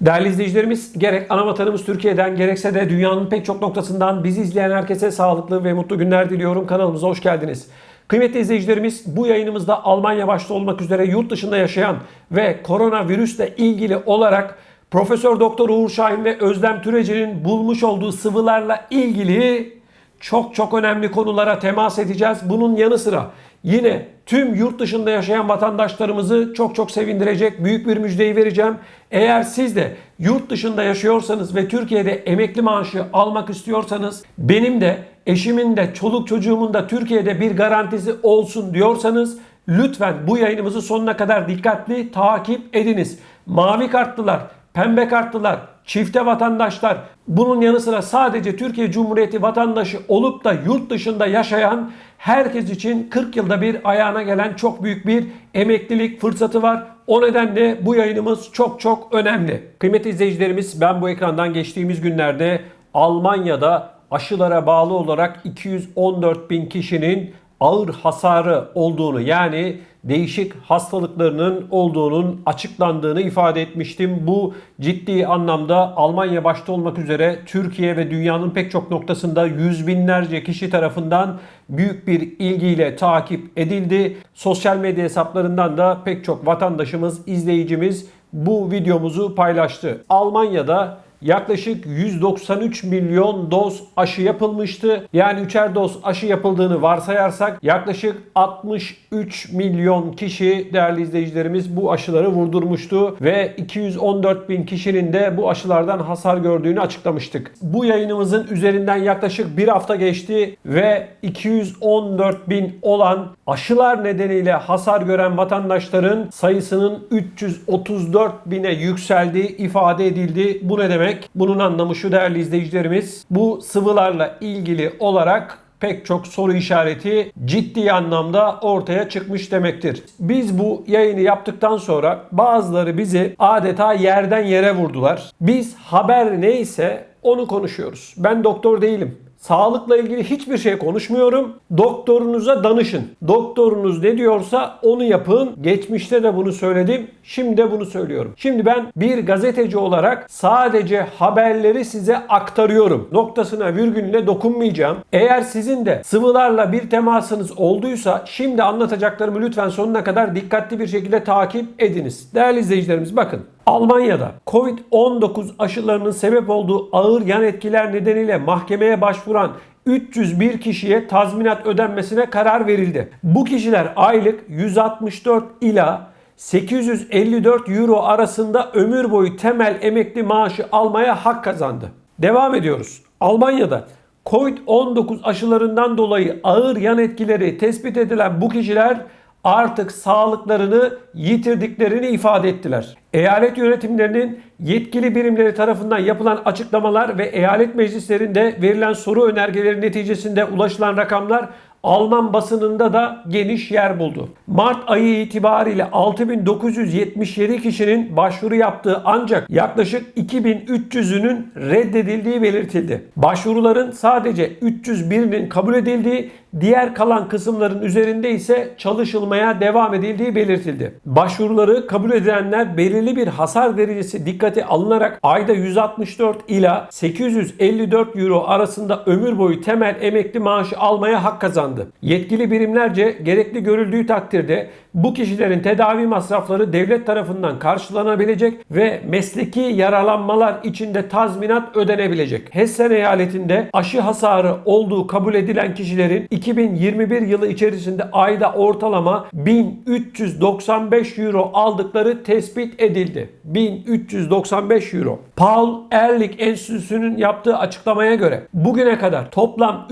Değerli izleyicilerimiz, gerek ana vatanımız Türkiye'den gerekse de dünyanın pek çok noktasından bizi izleyen herkese sağlıklı ve mutlu günler diliyorum. Kanalımıza hoş geldiniz. Kıymetli izleyicilerimiz, bu yayınımızda Almanya başta olmak üzere yurt dışında yaşayan ve koronavirüsle ilgili olarak Profesör Doktor Uğur Şahin ve Özlem Türeci'nin bulmuş olduğu sıvılarla ilgili çok çok önemli konulara temas edeceğiz. Bunun yanı sıra yine tüm yurt dışında yaşayan vatandaşlarımızı çok çok sevindirecek büyük bir müjdeyi vereceğim. Eğer siz de yurt dışında yaşıyorsanız ve Türkiye'de emekli maaşı almak istiyorsanız benim de eşimin de çoluk çocuğumun da Türkiye'de bir garantisi olsun diyorsanız lütfen bu yayınımızı sonuna kadar dikkatli takip ediniz. Mavi kartlılar, pembe kartlılar, çifte vatandaşlar, bunun yanı sıra sadece Türkiye Cumhuriyeti vatandaşı olup da yurt dışında yaşayan herkes için 40 yılda bir ayağına gelen çok büyük bir emeklilik fırsatı var. O nedenle bu yayınımız çok çok önemli. Kıymetli izleyicilerimiz ben bu ekrandan geçtiğimiz günlerde Almanya'da aşılara bağlı olarak 214 bin kişinin ağır hasarı olduğunu yani değişik hastalıklarının olduğunun açıklandığını ifade etmiştim. Bu ciddi anlamda Almanya başta olmak üzere Türkiye ve dünyanın pek çok noktasında yüz binlerce kişi tarafından büyük bir ilgiyle takip edildi. Sosyal medya hesaplarından da pek çok vatandaşımız, izleyicimiz bu videomuzu paylaştı. Almanya'da yaklaşık 193 milyon doz aşı yapılmıştı. Yani üçer doz aşı yapıldığını varsayarsak yaklaşık 63 milyon kişi değerli izleyicilerimiz bu aşıları vurdurmuştu ve 214 bin kişinin de bu aşılardan hasar gördüğünü açıklamıştık. Bu yayınımızın üzerinden yaklaşık bir hafta geçti ve 214 bin olan aşılar nedeniyle hasar gören vatandaşların sayısının 334 bine yükseldiği ifade edildi. Bu ne demek? Bunun anlamı şu değerli izleyicilerimiz. Bu sıvılarla ilgili olarak pek çok soru işareti ciddi anlamda ortaya çıkmış demektir. Biz bu yayını yaptıktan sonra bazıları bizi adeta yerden yere vurdular. Biz haber neyse onu konuşuyoruz. Ben doktor değilim. Sağlıkla ilgili hiçbir şey konuşmuyorum. Doktorunuza danışın. Doktorunuz ne diyorsa onu yapın. Geçmişte de bunu söyledim. Şimdi de bunu söylüyorum. Şimdi ben bir gazeteci olarak sadece haberleri size aktarıyorum. Noktasına virgülüne dokunmayacağım. Eğer sizin de sıvılarla bir temasınız olduysa şimdi anlatacaklarımı lütfen sonuna kadar dikkatli bir şekilde takip ediniz. Değerli izleyicilerimiz bakın. Almanya'da Covid-19 aşılarının sebep olduğu ağır yan etkiler nedeniyle mahkemeye başvuran 301 kişiye tazminat ödenmesine karar verildi. Bu kişiler aylık 164 ila 854 euro arasında ömür boyu temel emekli maaşı almaya hak kazandı. Devam ediyoruz. Almanya'da Covid-19 aşılarından dolayı ağır yan etkileri tespit edilen bu kişiler artık sağlıklarını yitirdiklerini ifade ettiler. Eyalet yönetimlerinin yetkili birimleri tarafından yapılan açıklamalar ve eyalet meclislerinde verilen soru önergeleri neticesinde ulaşılan rakamlar Alman basınında da geniş yer buldu. Mart ayı itibariyle 6977 kişinin başvuru yaptığı ancak yaklaşık 2300'ünün reddedildiği belirtildi. Başvuruların sadece 301'inin kabul edildiği, diğer kalan kısımların üzerinde ise çalışılmaya devam edildiği belirtildi. Başvuruları kabul edilenler belirli bir hasar derecesi dikkate alınarak ayda 164 ila 854 euro arasında ömür boyu temel emekli maaşı almaya hak kazandı. Yetkili birimlerce gerekli görüldüğü takdirde bu kişilerin tedavi masrafları devlet tarafından karşılanabilecek ve mesleki yaralanmalar içinde tazminat ödenebilecek. Hessen eyaletinde aşı hasarı olduğu kabul edilen kişilerin 2021 yılı içerisinde ayda ortalama 1395 euro aldıkları tespit edildi. 1395 euro. Paul Ehrlich Enstitüsü'nün yaptığı açıklamaya göre bugüne kadar toplam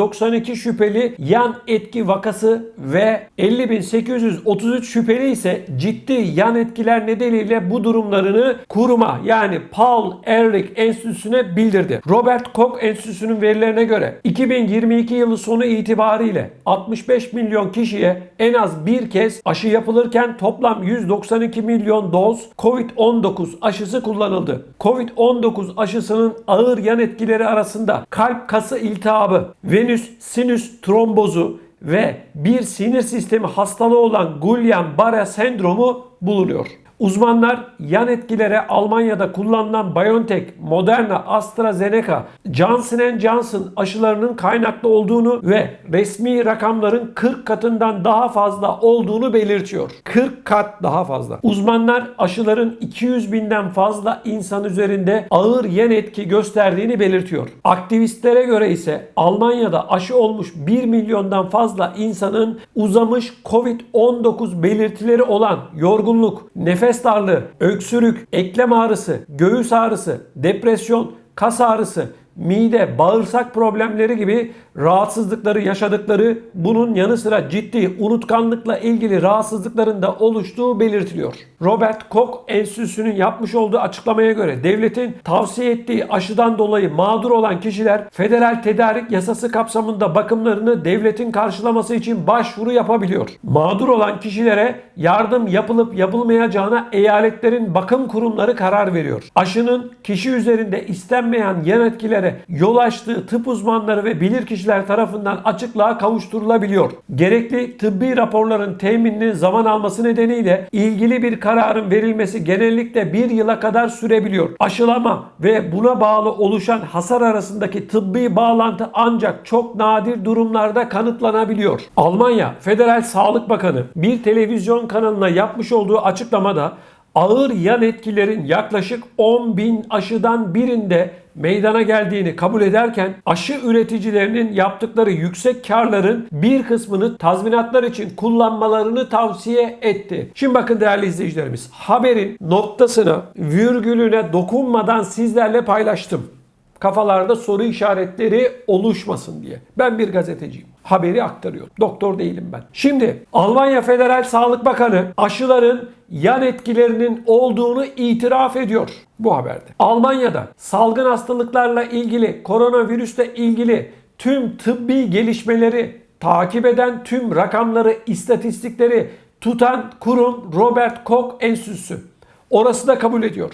333.492 şüpheli yan etki vakası ve 50.833 şüpheli ise ciddi yan etkiler nedeniyle bu durumlarını kuruma yani Paul Ehrlich Enstitüsü'ne bildirdi. Robert Koch Enstitüsü'nün verilerine göre 2000 2022 yılı sonu itibariyle 65 milyon kişiye en az bir kez aşı yapılırken toplam 192 milyon doz COVID-19 aşısı kullanıldı. Covid-19 aşısının ağır yan etkileri arasında kalp kası iltihabı, venüs sinüs trombozu ve bir sinir sistemi hastalığı olan Guillain-Barré sendromu bulunuyor. Uzmanlar yan etkilere Almanya'da kullanılan BioNTech, Moderna, AstraZeneca, Johnson Johnson aşılarının kaynaklı olduğunu ve resmi rakamların 40 katından daha fazla olduğunu belirtiyor. 40 kat daha fazla. Uzmanlar aşıların 200 binden fazla insan üzerinde ağır yan etki gösterdiğini belirtiyor. Aktivistlere göre ise Almanya'da aşı olmuş 1 milyondan fazla insanın uzamış COVID-19 belirtileri olan yorgunluk, nefes darlığı, öksürük, eklem ağrısı, göğüs ağrısı, depresyon, kas ağrısı, mide, bağırsak problemleri gibi rahatsızlıkları yaşadıkları bunun yanı sıra ciddi unutkanlıkla ilgili rahatsızlıkların da oluştuğu belirtiliyor. Robert Koch Enstitüsü'nün yapmış olduğu açıklamaya göre devletin tavsiye ettiği aşıdan dolayı mağdur olan kişiler federal tedarik yasası kapsamında bakımlarını devletin karşılaması için başvuru yapabiliyor. Mağdur olan kişilere yardım yapılıp yapılmayacağına eyaletlerin bakım kurumları karar veriyor. Aşının kişi üzerinde istenmeyen yan etkilere yol açtığı tıp uzmanları ve bilirkişiler tarafından açıklığa kavuşturulabiliyor. Gerekli tıbbi raporların temininin zaman alması nedeniyle ilgili bir kararın verilmesi genellikle bir yıla kadar sürebiliyor. Aşılama ve buna bağlı oluşan hasar arasındaki tıbbi bağlantı ancak çok nadir durumlarda kanıtlanabiliyor. Almanya Federal Sağlık Bakanı bir televizyon kanalına yapmış olduğu açıklamada ağır yan etkilerin yaklaşık 10 bin aşıdan birinde meydana geldiğini kabul ederken aşı üreticilerinin yaptıkları yüksek karların bir kısmını tazminatlar için kullanmalarını tavsiye etti. Şimdi bakın değerli izleyicilerimiz haberin noktasına virgülüne dokunmadan sizlerle paylaştım. Kafalarda soru işaretleri oluşmasın diye. Ben bir gazeteciyim. Haberi aktarıyorum. Doktor değilim ben. Şimdi Almanya Federal Sağlık Bakanı aşıların yan etkilerinin olduğunu itiraf ediyor bu haberde. Almanya'da salgın hastalıklarla ilgili, koronavirüsle ilgili tüm tıbbi gelişmeleri takip eden tüm rakamları, istatistikleri tutan kurum Robert Koch Enstitüsü. Orası da kabul ediyor.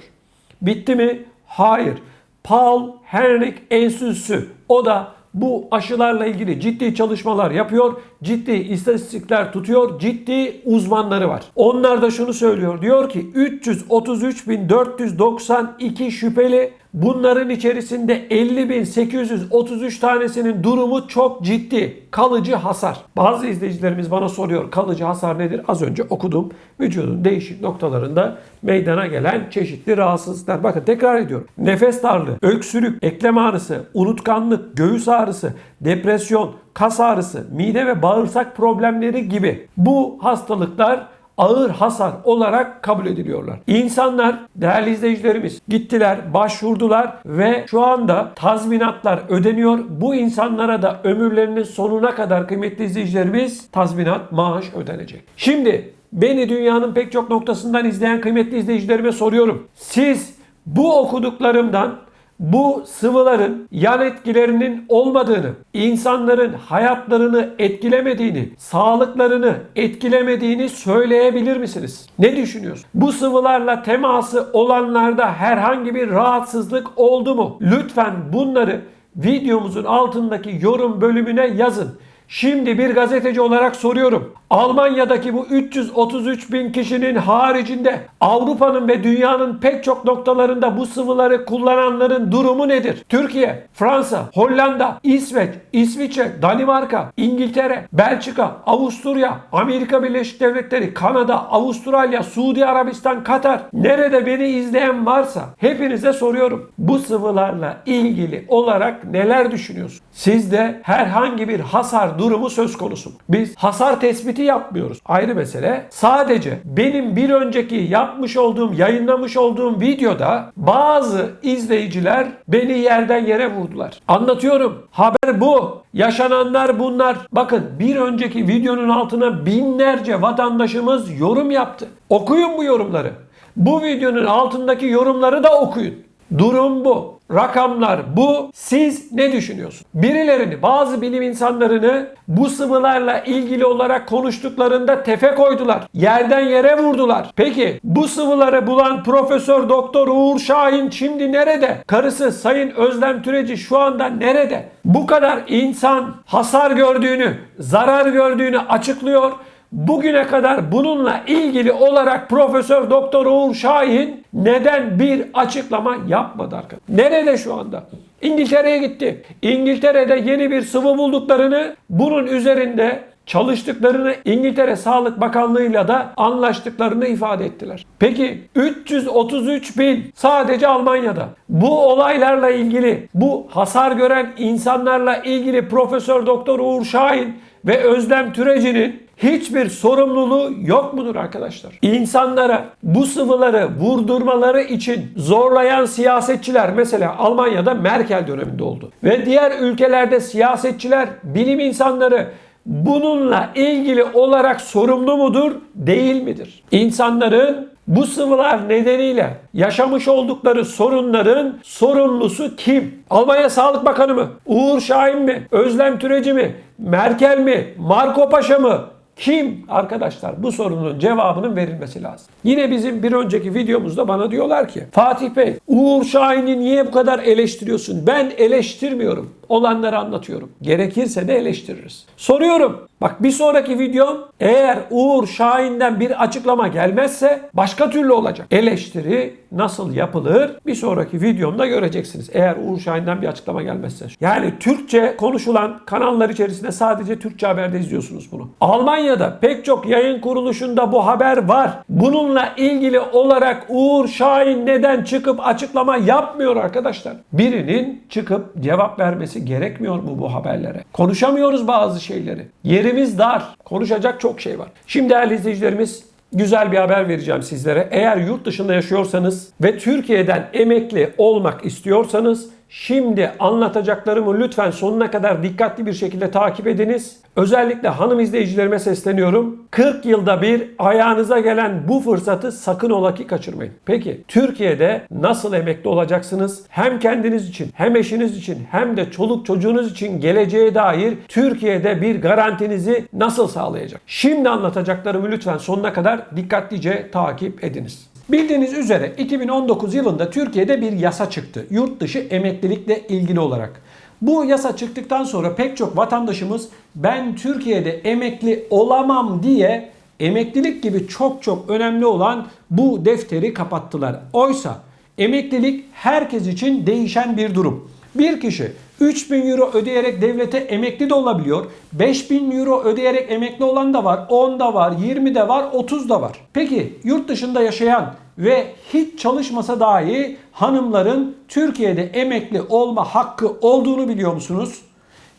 Bitti mi? Hayır. Paul Henrik Enstitüsü. O da bu aşılarla ilgili ciddi çalışmalar yapıyor, ciddi istatistikler tutuyor, ciddi uzmanları var. Onlar da şunu söylüyor. Diyor ki 333.492 şüpheli Bunların içerisinde 50.833 tanesinin durumu çok ciddi. Kalıcı hasar. Bazı izleyicilerimiz bana soruyor kalıcı hasar nedir? Az önce okudum. Vücudun değişik noktalarında meydana gelen çeşitli rahatsızlıklar. Bakın tekrar ediyorum. Nefes darlığı, öksürük, eklem ağrısı, unutkanlık, göğüs ağrısı, depresyon, kas ağrısı, mide ve bağırsak problemleri gibi bu hastalıklar ağır hasar olarak kabul ediliyorlar. İnsanlar değerli izleyicilerimiz gittiler, başvurdular ve şu anda tazminatlar ödeniyor. Bu insanlara da ömürlerinin sonuna kadar kıymetli izleyicilerimiz tazminat, maaş ödenecek. Şimdi beni dünyanın pek çok noktasından izleyen kıymetli izleyicilerime soruyorum. Siz bu okuduklarımdan bu sıvıların yan etkilerinin olmadığını, insanların hayatlarını etkilemediğini, sağlıklarını etkilemediğini söyleyebilir misiniz? Ne düşünüyorsunuz? Bu sıvılarla teması olanlarda herhangi bir rahatsızlık oldu mu? Lütfen bunları videomuzun altındaki yorum bölümüne yazın. Şimdi bir gazeteci olarak soruyorum. Almanya'daki bu 333 bin kişinin haricinde Avrupa'nın ve dünyanın pek çok noktalarında bu sıvıları kullananların durumu nedir? Türkiye, Fransa, Hollanda, İsveç, İsviçre, Danimarka, İngiltere, Belçika, Avusturya, Amerika Birleşik Devletleri, Kanada, Avustralya, Suudi Arabistan, Katar. Nerede beni izleyen varsa hepinize soruyorum. Bu sıvılarla ilgili olarak neler düşünüyorsunuz? Sizde herhangi bir hasar durumu söz konusu. Biz hasar tespiti yapmıyoruz. Ayrı mesele. Sadece benim bir önceki yapmış olduğum, yayınlamış olduğum videoda bazı izleyiciler beni yerden yere vurdular. Anlatıyorum. Haber bu. Yaşananlar bunlar. Bakın bir önceki videonun altına binlerce vatandaşımız yorum yaptı. Okuyun bu yorumları. Bu videonun altındaki yorumları da okuyun. Durum bu. Rakamlar bu. Siz ne düşünüyorsunuz? Birilerini, bazı bilim insanlarını bu sıvılarla ilgili olarak konuştuklarında tefe koydular. Yerden yere vurdular. Peki bu sıvıları bulan Profesör Doktor Uğur Şahin şimdi nerede? Karısı Sayın Özlem Türeci şu anda nerede? Bu kadar insan hasar gördüğünü, zarar gördüğünü açıklıyor. Bugüne kadar bununla ilgili olarak Profesör Doktor Uğur Şahin neden bir açıklama yapmadı arkadaşlar? Nerede şu anda? İngiltere'ye gitti. İngiltere'de yeni bir sıvı bulduklarını, bunun üzerinde çalıştıklarını İngiltere Sağlık Bakanlığı'yla da anlaştıklarını ifade ettiler. Peki 333 bin sadece Almanya'da. Bu olaylarla ilgili, bu hasar gören insanlarla ilgili Profesör Doktor Uğur Şahin ve Özlem Türeci'nin hiçbir sorumluluğu yok mudur arkadaşlar? İnsanlara bu sıvıları vurdurmaları için zorlayan siyasetçiler mesela Almanya'da Merkel döneminde oldu. Ve diğer ülkelerde siyasetçiler, bilim insanları bununla ilgili olarak sorumlu mudur, değil midir? İnsanların bu sıvılar nedeniyle yaşamış oldukları sorunların sorumlusu kim? Almanya Sağlık Bakanı mı? Uğur Şahin mi? Özlem Türeci mi? Merkel mi? Marco Paşa mı? Kim arkadaşlar bu sorunun cevabının verilmesi lazım. Yine bizim bir önceki videomuzda bana diyorlar ki Fatih Bey Uğur Şahin'i niye bu kadar eleştiriyorsun? Ben eleştirmiyorum. Olanları anlatıyorum. Gerekirse de eleştiririz. Soruyorum. Bak bir sonraki videom eğer Uğur Şahin'den bir açıklama gelmezse başka türlü olacak. Eleştiri nasıl yapılır bir sonraki videomda göreceksiniz. Eğer Uğur Şahin'den bir açıklama gelmezse. Yani Türkçe konuşulan kanallar içerisinde sadece Türkçe haberde izliyorsunuz bunu. Almanya'da pek çok yayın kuruluşunda bu haber var. Bununla ilgili olarak Uğur Şahin neden çıkıp açıklama yapmıyor arkadaşlar? Birinin çıkıp cevap vermesi gerekmiyor mu bu haberlere? Konuşamıyoruz bazı şeyleri. Yerimiz dar. Konuşacak çok şey var. Şimdi değerli izleyicilerimiz güzel bir haber vereceğim sizlere. Eğer yurt dışında yaşıyorsanız ve Türkiye'den emekli olmak istiyorsanız Şimdi anlatacaklarımı lütfen sonuna kadar dikkatli bir şekilde takip ediniz. Özellikle hanım izleyicilerime sesleniyorum. 40 yılda bir ayağınıza gelen bu fırsatı sakın ola ki kaçırmayın. Peki Türkiye'de nasıl emekli olacaksınız? Hem kendiniz için hem eşiniz için hem de çoluk çocuğunuz için geleceğe dair Türkiye'de bir garantinizi nasıl sağlayacak? Şimdi anlatacaklarımı lütfen sonuna kadar dikkatlice takip ediniz. Bildiğiniz üzere 2019 yılında Türkiye'de bir yasa çıktı. Yurt dışı emeklilikle ilgili olarak. Bu yasa çıktıktan sonra pek çok vatandaşımız ben Türkiye'de emekli olamam diye emeklilik gibi çok çok önemli olan bu defteri kapattılar. Oysa emeklilik herkes için değişen bir durum. Bir kişi 3000 euro ödeyerek devlete emekli de olabiliyor. 5000 euro ödeyerek emekli olan da var. 10 da var, 20 de var, 30 da var. Peki yurt dışında yaşayan ve hiç çalışmasa dahi hanımların Türkiye'de emekli olma hakkı olduğunu biliyor musunuz?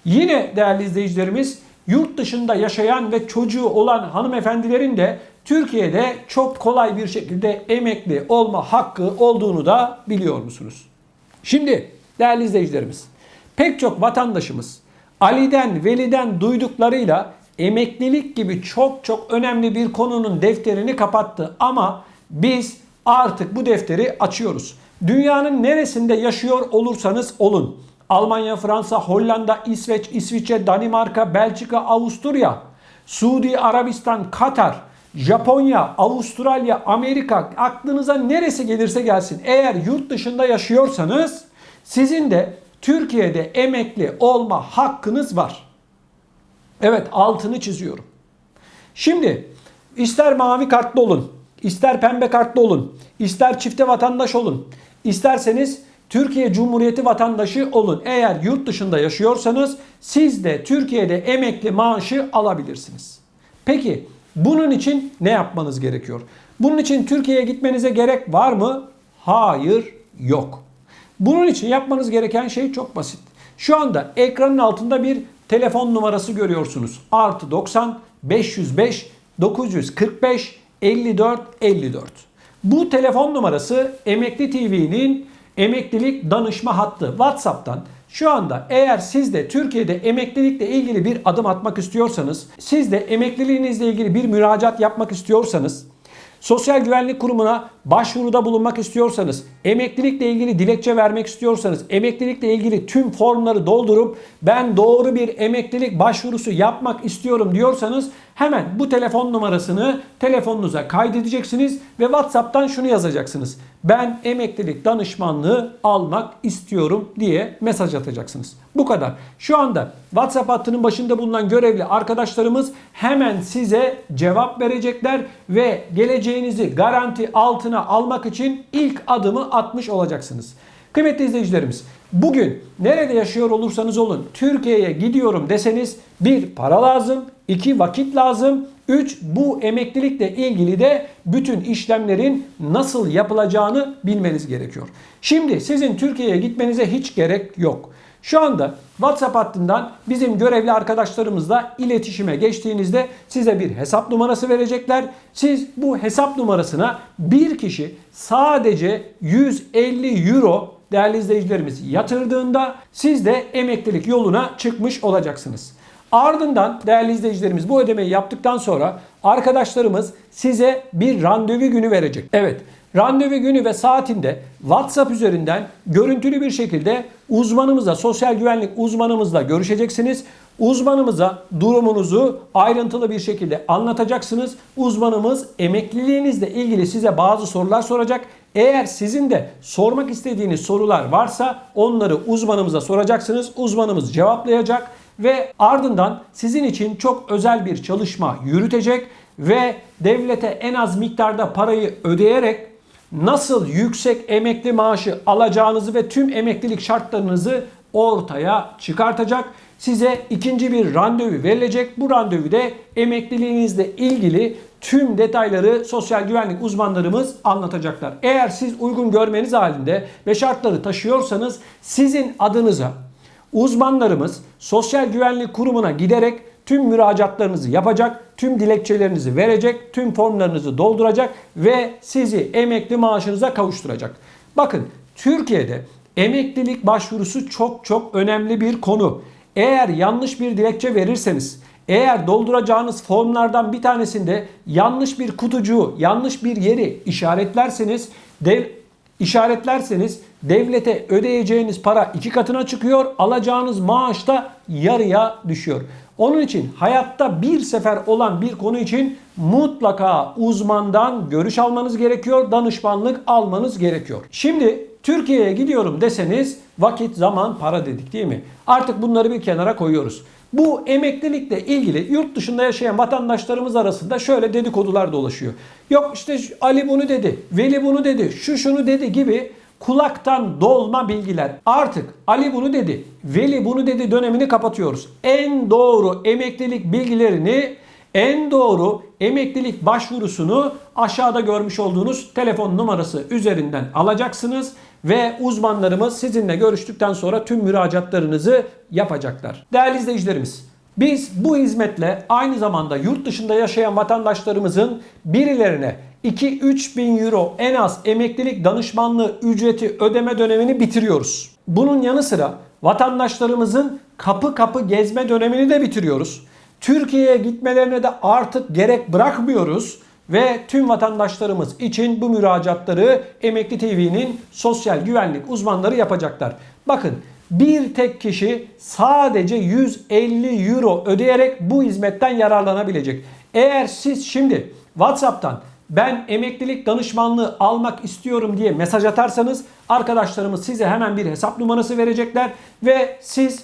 Yine değerli izleyicilerimiz yurt dışında yaşayan ve çocuğu olan hanımefendilerin de Türkiye'de çok kolay bir şekilde emekli olma hakkı olduğunu da biliyor musunuz? Şimdi değerli izleyicilerimiz pek çok vatandaşımız Ali'den, Veli'den duyduklarıyla emeklilik gibi çok çok önemli bir konunun defterini kapattı. Ama biz artık bu defteri açıyoruz. Dünyanın neresinde yaşıyor olursanız olun. Almanya, Fransa, Hollanda, İsveç, İsviçre, Danimarka, Belçika, Avusturya, Suudi Arabistan, Katar, Japonya, Avustralya, Amerika aklınıza neresi gelirse gelsin. Eğer yurt dışında yaşıyorsanız sizin de Türkiye'de emekli olma hakkınız var. Evet altını çiziyorum. Şimdi ister mavi kartlı olun, ister pembe kartlı olun, ister çifte vatandaş olun, isterseniz Türkiye Cumhuriyeti vatandaşı olun. Eğer yurt dışında yaşıyorsanız siz de Türkiye'de emekli maaşı alabilirsiniz. Peki bunun için ne yapmanız gerekiyor? Bunun için Türkiye'ye gitmenize gerek var mı? Hayır, yok. Bunun için yapmanız gereken şey çok basit. Şu anda ekranın altında bir telefon numarası görüyorsunuz. Artı 90 505 945 54 54. Bu telefon numarası Emekli TV'nin emeklilik danışma hattı. WhatsApp'tan şu anda eğer siz de Türkiye'de emeklilikle ilgili bir adım atmak istiyorsanız, siz de emekliliğinizle ilgili bir müracaat yapmak istiyorsanız Sosyal Güvenlik Kurumu'na başvuruda bulunmak istiyorsanız, emeklilikle ilgili dilekçe vermek istiyorsanız, emeklilikle ilgili tüm formları doldurup ben doğru bir emeklilik başvurusu yapmak istiyorum diyorsanız hemen bu telefon numarasını telefonunuza kaydedeceksiniz ve WhatsApp'tan şunu yazacaksınız. Ben emeklilik danışmanlığı almak istiyorum diye mesaj atacaksınız. Bu kadar. Şu anda WhatsApp hattının başında bulunan görevli arkadaşlarımız hemen size cevap verecekler ve geleceğinizi garanti altına almak için ilk adımı atmış olacaksınız. Kıymetli izleyicilerimiz, bugün nerede yaşıyor olursanız olun Türkiye'ye gidiyorum deseniz bir para lazım, iki vakit lazım, üç bu emeklilikle ilgili de bütün işlemlerin nasıl yapılacağını bilmeniz gerekiyor. Şimdi sizin Türkiye'ye gitmenize hiç gerek yok. Şu anda WhatsApp hattından bizim görevli arkadaşlarımızla iletişime geçtiğinizde size bir hesap numarası verecekler. Siz bu hesap numarasına bir kişi sadece 150 euro değerli izleyicilerimiz yatırdığında siz de emeklilik yoluna çıkmış olacaksınız. Ardından değerli izleyicilerimiz bu ödemeyi yaptıktan sonra arkadaşlarımız size bir randevu günü verecek. Evet, randevu günü ve saatinde WhatsApp üzerinden görüntülü bir şekilde uzmanımızla, sosyal güvenlik uzmanımızla görüşeceksiniz. Uzmanımıza durumunuzu ayrıntılı bir şekilde anlatacaksınız. Uzmanımız emekliliğinizle ilgili size bazı sorular soracak. Eğer sizin de sormak istediğiniz sorular varsa onları uzmanımıza soracaksınız. Uzmanımız cevaplayacak ve ardından sizin için çok özel bir çalışma yürütecek ve devlete en az miktarda parayı ödeyerek nasıl yüksek emekli maaşı alacağınızı ve tüm emeklilik şartlarınızı ortaya çıkartacak. Size ikinci bir randevu verilecek. Bu randevuda emekliliğinizle ilgili tüm detayları sosyal güvenlik uzmanlarımız anlatacaklar. Eğer siz uygun görmeniz halinde ve şartları taşıyorsanız sizin adınıza uzmanlarımız Sosyal Güvenlik Kurumu'na giderek tüm müracaatlarınızı yapacak, tüm dilekçelerinizi verecek, tüm formlarınızı dolduracak ve sizi emekli maaşınıza kavuşturacak. Bakın Türkiye'de emeklilik başvurusu çok çok önemli bir konu. Eğer yanlış bir dilekçe verirseniz, eğer dolduracağınız formlardan bir tanesinde yanlış bir kutucuğu, yanlış bir yeri işaretlerseniz dev, işaretlerseniz devlete ödeyeceğiniz para iki katına çıkıyor, alacağınız maaş da yarıya düşüyor. Onun için hayatta bir sefer olan bir konu için mutlaka uzmandan görüş almanız gerekiyor, danışmanlık almanız gerekiyor. Şimdi Türkiye'ye gidiyorum deseniz vakit, zaman, para dedik değil mi? Artık bunları bir kenara koyuyoruz. Bu emeklilikle ilgili yurt dışında yaşayan vatandaşlarımız arasında şöyle dedikodular dolaşıyor. Yok işte Ali bunu dedi, Veli bunu dedi, şu şunu dedi gibi kulaktan dolma bilgiler. Artık Ali bunu dedi, Veli bunu dedi dönemini kapatıyoruz. En doğru emeklilik bilgilerini en doğru emeklilik başvurusunu aşağıda görmüş olduğunuz telefon numarası üzerinden alacaksınız ve uzmanlarımız sizinle görüştükten sonra tüm müracaatlarınızı yapacaklar. Değerli izleyicilerimiz, biz bu hizmetle aynı zamanda yurt dışında yaşayan vatandaşlarımızın birilerine 2-3 bin euro en az emeklilik danışmanlığı ücreti ödeme dönemini bitiriyoruz. Bunun yanı sıra vatandaşlarımızın kapı kapı gezme dönemini de bitiriyoruz. Türkiye'ye gitmelerine de artık gerek bırakmıyoruz ve tüm vatandaşlarımız için bu müracaatları Emekli TV'nin sosyal güvenlik uzmanları yapacaklar. Bakın bir tek kişi sadece 150 euro ödeyerek bu hizmetten yararlanabilecek. Eğer siz şimdi WhatsApp'tan ben emeklilik danışmanlığı almak istiyorum diye mesaj atarsanız arkadaşlarımız size hemen bir hesap numarası verecekler ve siz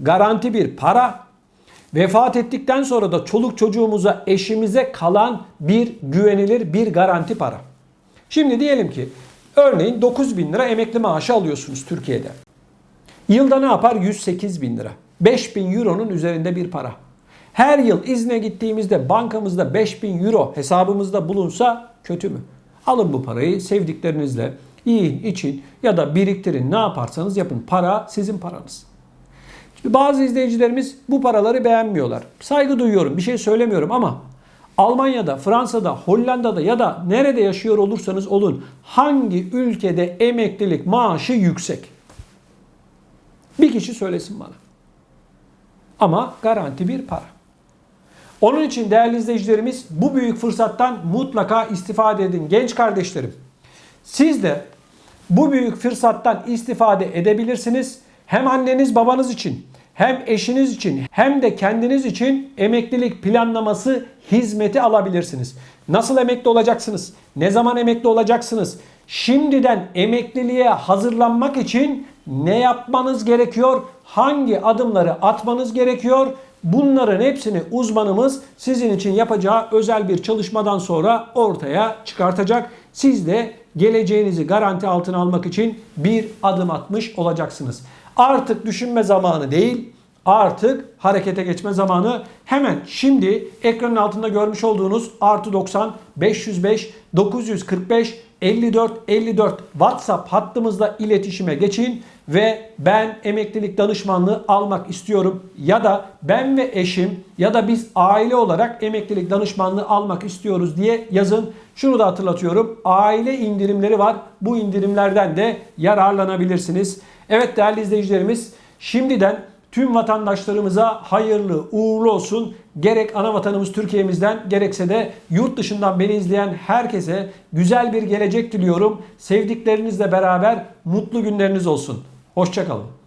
garanti bir para. Vefat ettikten sonra da çoluk çocuğumuza, eşimize kalan bir güvenilir bir garanti para. Şimdi diyelim ki örneğin 9 bin lira emekli maaşı alıyorsunuz Türkiye'de. Yılda ne yapar? 108 bin lira. 5 bin euronun üzerinde bir para. Her yıl izne gittiğimizde bankamızda 5 bin euro hesabımızda bulunsa kötü mü? Alın bu parayı sevdiklerinizle yiyin, için ya da biriktirin ne yaparsanız yapın. Para sizin paranız. Bazı izleyicilerimiz bu paraları beğenmiyorlar. Saygı duyuyorum, bir şey söylemiyorum ama Almanya'da, Fransa'da, Hollanda'da ya da nerede yaşıyor olursanız olun hangi ülkede emeklilik maaşı yüksek? Bir kişi söylesin bana. Ama garanti bir para. Onun için değerli izleyicilerimiz bu büyük fırsattan mutlaka istifade edin genç kardeşlerim. Siz de bu büyük fırsattan istifade edebilirsiniz. Hem anneniz babanız için hem eşiniz için hem de kendiniz için emeklilik planlaması hizmeti alabilirsiniz. Nasıl emekli olacaksınız? Ne zaman emekli olacaksınız? Şimdiden emekliliğe hazırlanmak için ne yapmanız gerekiyor? Hangi adımları atmanız gerekiyor? Bunların hepsini uzmanımız sizin için yapacağı özel bir çalışmadan sonra ortaya çıkartacak. Siz de geleceğinizi garanti altına almak için bir adım atmış olacaksınız. Artık düşünme zamanı değil, artık harekete geçme zamanı. Hemen şimdi ekranın altında görmüş olduğunuz artı 90 505 945 54 54 WhatsApp hattımızla iletişime geçin ve ben emeklilik danışmanlığı almak istiyorum ya da ben ve eşim ya da biz aile olarak emeklilik danışmanlığı almak istiyoruz diye yazın. Şunu da hatırlatıyorum. Aile indirimleri var. Bu indirimlerden de yararlanabilirsiniz. Evet değerli izleyicilerimiz şimdiden tüm vatandaşlarımıza hayırlı uğurlu olsun. Gerek ana vatanımız Türkiye'mizden gerekse de yurt dışından beni izleyen herkese güzel bir gelecek diliyorum. Sevdiklerinizle beraber mutlu günleriniz olsun. Hoşçakalın.